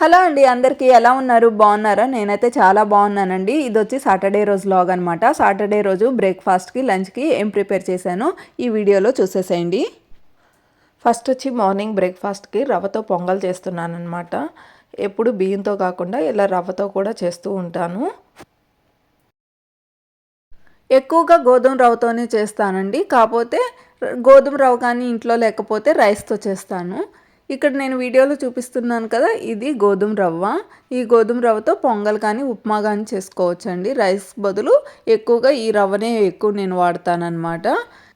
Hello అండి అందరికీ ఎలా ఉన్నారు? బాగున్నారా? నేనైతే చాలా బాగున్నానండి. ఇది వచ్చి సాటర్డే రోజు లాగ్ అనమాట సాటర్డే రోజు బ్రేక్ఫాస్ట్కి లంచ్కి ఏం ప్రిపేర్ చేశానో ఈ వీడియోలో చూసేసేయండి. ఫస్ట్ వచ్చి మార్నింగ్ బ్రేక్ఫాస్ట్కి రవ్వతో పొంగల్ చేస్తున్నాను అనమాట ఎప్పుడు బియ్యంతో కాకుండా ఇలా రవ్వతో కూడా చేస్తూ ఉంటాను. ఎక్కువగా గోధుమ రవ్వతోనే చేస్తానండి. కాకపోతే గోధుమ రవ్వ కానీ ఇంట్లో లేకపోతే రైస్తో చేస్తాను. ఇక్కడ నేను వీడియోలో చూపిస్తున్నాను కదా ఇది గోధుమ రవ్వ. ఈ గోధుమ రవ్వతో పొంగల్ కానీ ఉప్మా కానీ చేసుకోవచ్చండి. రైస్ బదులు ఎక్కువగా ఈ రవ్వనే ఎక్కువ నేను వాడతానమాట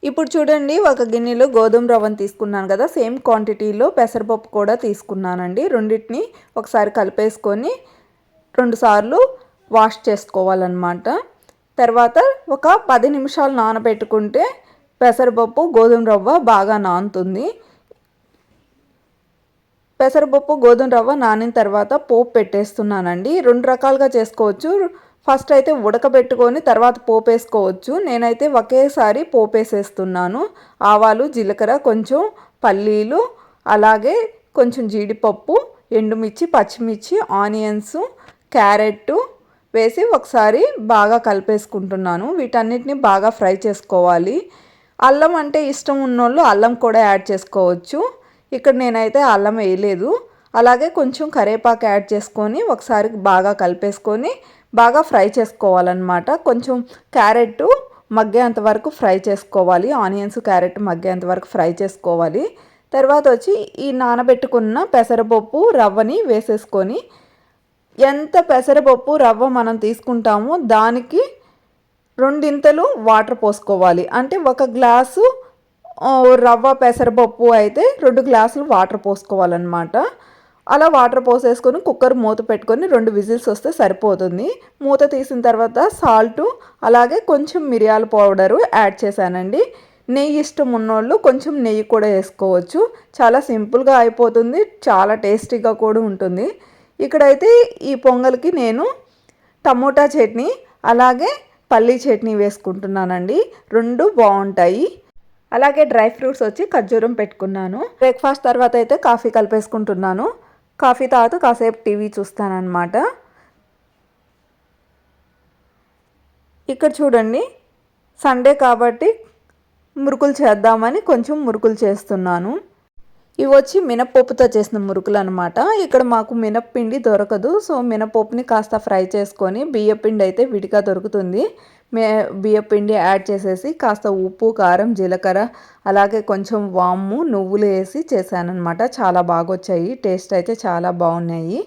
ఇప్పుడు చూడండి ఒక గిన్నెలో గోధుమ రవ్వను తీసుకున్నాను కదా సేమ్ క్వాంటిటీలో పెసరపప్పు కూడా తీసుకున్నానండి. రెండింటిని ఒకసారి కలిపేసుకొని రెండుసార్లు వాష్ చేసుకోవాలన్నమాట. తర్వాత ఒక పది నిమిషాలు నానబెట్టుకుంటే పెసరపప్పు గోధుమ రవ్వ బాగా నానుతుంది. పెసరపప్పు గోధుమ రవ్వ నానిన తర్వాత పోపు పెట్టేస్తున్నానండి. రెండు రకాలుగా చేసుకోవచ్చు. ఫస్ట్ అయితే ఉడకబెట్టుకొని తర్వాత పోపు వేసుకోవచ్చు. నేనైతే ఒకేసారి పోపు వేసేస్తున్నాను. ఆవాలు జీలకర్ర కొంచెం పల్లీలు అలాగే కొంచెం జీడిపప్పు ఎండుమిర్చి పచ్చిమిర్చి ఆనియన్స్ క్యారెట్ వేసి ఒకసారి బాగా కలిపేసుకుంటున్నాను. వీటన్నిటిని బాగా ఫ్రై చేసుకోవాలి. అల్లం అంటే ఇష్టం ఉన్నోళ్ళు అల్లం కూడా యాడ్ చేసుకోవచ్చు. ఇక్కడ నేనైతే అల్లం వేయలేదు. అలాగే కొంచెం కరేపాకు యాడ్ చేసుకొని ఒకసారి బాగా కలిపేసుకొని బాగా ఫ్రై చేసుకోవాలన్నమాట. కొంచెం క్యారెట్ మగ్గేంత వరకు ఫ్రై చేసుకోవాలి. ఆనియన్స్ క్యారెట్ మగ్గేంత వరకు ఫ్రై చేసుకోవాలి. తర్వాత వచ్చి ఈ నానబెట్టుకున్న పెసరపప్పు రవ్వని వేసేసుకొని ఎంత పెసరపప్పు రవ్వ మనం తీసుకుంటామో దానికి రెండింతలు వాటర్ పోసుకోవాలి. అంటే ఒక గ్లాసు రవ్వ పెసరపప్పు అయితే రెండు గ్లాసులు వాటర్ పోసుకోవాలన్నమాట. అలా వాటర్ పోసేసుకొని కుక్కర్ మూత పెట్టుకొని రెండు విజిల్స్ వస్తే సరిపోతుంది. మూత తీసిన తర్వాత సాల్టు అలాగే కొంచెం మిరియాల పౌడరు యాడ్ చేశానండి. నెయ్యి ఇష్టం ఉన్నోళ్ళు కొంచెం నెయ్యి కూడా వేసుకోవచ్చు. చాలా సింపుల్గా అయిపోతుంది చాలా టేస్టీగా కూడా ఉంటుంది. ఇక్కడైతే ఈ పొంగల్కి నేను టమోటా చట్నీ అలాగే పల్లీ చట్నీ వేసుకుంటున్నానండి. రెండు బాగుంటాయి అలాగే డ్రై ఫ్రూట్స్ వచ్చి ఖర్జూరం పెట్టుకున్నాను. బ్రేక్ఫాస్ట్ తర్వాత అయితే కాఫీ కలిపేసుకుంటున్నాను. కాఫీ తర్వాత కాసేపు టీవీ చూస్తానన్నమాట. ఇక్కడ చూడండి సండే కాబట్టి మురుకులు చేద్దామని కొంచెం మురుకులు చేస్తున్నాను. ఇవి వచ్చి మినపప్పుతో చేసిన మురుకులు అనమాట ఇక్కడ మాకు మినప్పిండి దొరకదు సో మినపప్పుని కాస్త ఫ్రై చేసుకొని బియ్యపిండి అయితే విడిగా దొరుకుతుంది. మే బియ్యపిండి యాడ్ చేసేసి కాస్త ఉప్పు కారం జీలకర్ర అలాగే కొంచెం వాము నువ్వులు వేసి చేశానమాట చాలా బాగా వచ్చాయి టేస్ట్ అయితే చాలా బాగున్నాయి.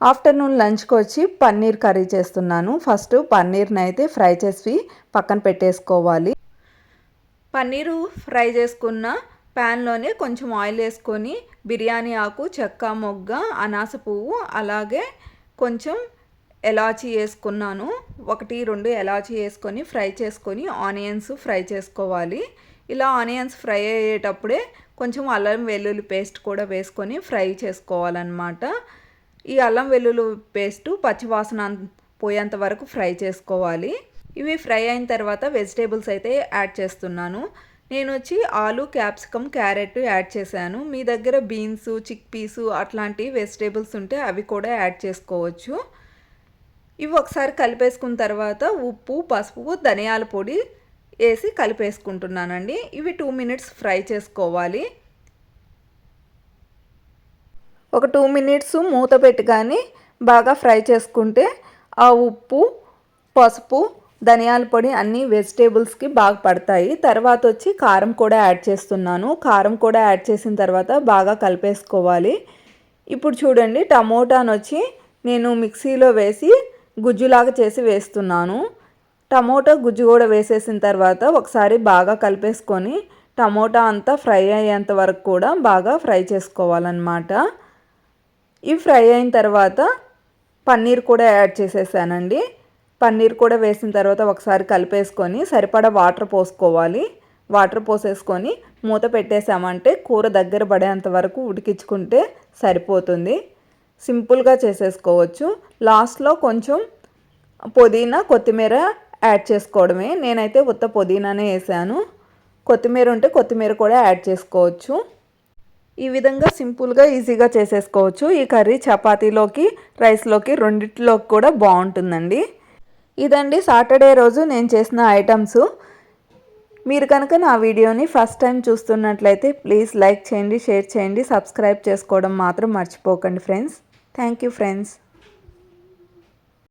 ఆఫ్టర్నూన్ లంచ్కి వచ్చి పన్నీర్ కర్రీ చేస్తున్నాను. ఫస్ట్ పన్నీర్ని అయితే ఫ్రై చేసి పక్కన పెట్టేసుకోవాలి. పన్నీరు ఫ్రై చేసుకున్న ప్యాన్లోనే కొంచెం ఆయిల్ వేసుకొని బిర్యానీ ఆకు చెక్క మొగ్గ అనాస పువ్వు అలాగే కొంచెం ఎలాచి వేసుకున్నాను. ఒకటి రెండు ఎలాచీ వేసుకొని ఫ్రై చేసుకొని ఆనియన్స్ ఫ్రై చేసుకోవాలి. ఇలా ఆనియన్స్ ఫ్రై అయ్యేటప్పుడే కొంచెం అల్లం వెల్లుల్లి పేస్ట్ కూడా వేసుకొని ఫ్రై చేసుకోవాలన్నమాట. ఈ అల్లం వెల్లుల్లి పేస్టు పచ్చివాసన పోయేంత వరకు ఫ్రై చేసుకోవాలి. ఇవి ఫ్రై అయిన తర్వాత వెజిటేబుల్స్ అయితే యాడ్ చేస్తున్నాను. నేను వచ్చి ఆలు క్యాప్సికమ్ క్యారెట్ యాడ్ చేశాను. మీ దగ్గర బీన్స్ చిక్ పీసు అట్లాంటి వెజిటేబుల్స్ ఉంటే అవి కూడా యాడ్ చేసుకోవచ్చు. ఇవి ఒకసారి కలిపేసుకున్న తర్వాత ఉప్పు పసుపు ధనియాల పొడి వేసి కలిపేసుకుంటున్నానండి. ఇవి టూ మినిట్స్ ఫ్రై చేసుకోవాలి. ఒక టూ మినిట్స్ మూత పెట్టి కానీ బాగా ఫ్రై చేసుకుంటే ఆ ఉప్పు పసుపు ధనియాల పొడి అన్ని వెజిటేబుల్స్కి బాగా పడతాయి. తర్వాత వచ్చి కారం కూడా యాడ్ చేస్తున్నాను. కారం కూడా యాడ్ చేసిన తర్వాత బాగా కలిపేసుకోవాలి. ఇప్పుడు చూడండి టమోటాను వచ్చి నేను మిక్సీలో వేసి గుజ్జులాగా చేసి వేస్తున్నాను. టమోటా గుజ్జు కూడా వేసేసిన తర్వాత ఒకసారి బాగా కలిపేసుకొని టమోటా అంతా ఫ్రై అయ్యేంత వరకు కూడా బాగా ఫ్రై చేసుకోవాలన్నమాట. ఇవి ఫ్రై అయిన తర్వాత పన్నీర్ కూడా యాడ్ చేసేసానండి. పన్నీర్ కూడా వేసిన తర్వాత ఒకసారి కలిపేసుకొని సరిపడా వాటర్ పోసుకోవాలి. వాటర్ పోసేసుకొని మూత పెట్టేసామంటే కూర దగ్గర పడేంత వరకు ఉడికించుకుంటే సరిపోతుంది. సింపుల్గా చేసేసుకోవచ్చు. లాస్ట్లో కొంచెం పుదీనా కొత్తిమీర యాడ్ చేసుకోవడమే. నేనైతే ఉత్త పుదీనానే వేసాను. కొత్తిమీర ఉంటే కొత్తిమీర కూడా యాడ్ చేసుకోవచ్చు. ఈ విధంగా సింపుల్గా ఈజీగా చేసేసుకోవచ్చు. ఈ కర్రీ చపాతీలోకి రైస్లోకి రెండిట్లోకి కూడా బాగుంటుందండి. ఇదండి సాటర్డే రోజు నేను చేసిన ఐటమ్స్. మీరు కనుక నా వీడియోని ఫస్ట్ టైం చూస్తున్నట్లయితే ప్లీజ్ లైక్ చేయండి షేర్ చేయండి సబ్స్క్రైబ్ చేసుకోవడం మాత్రం మర్చిపోకండి ఫ్రెండ్స్. Thank you, friends.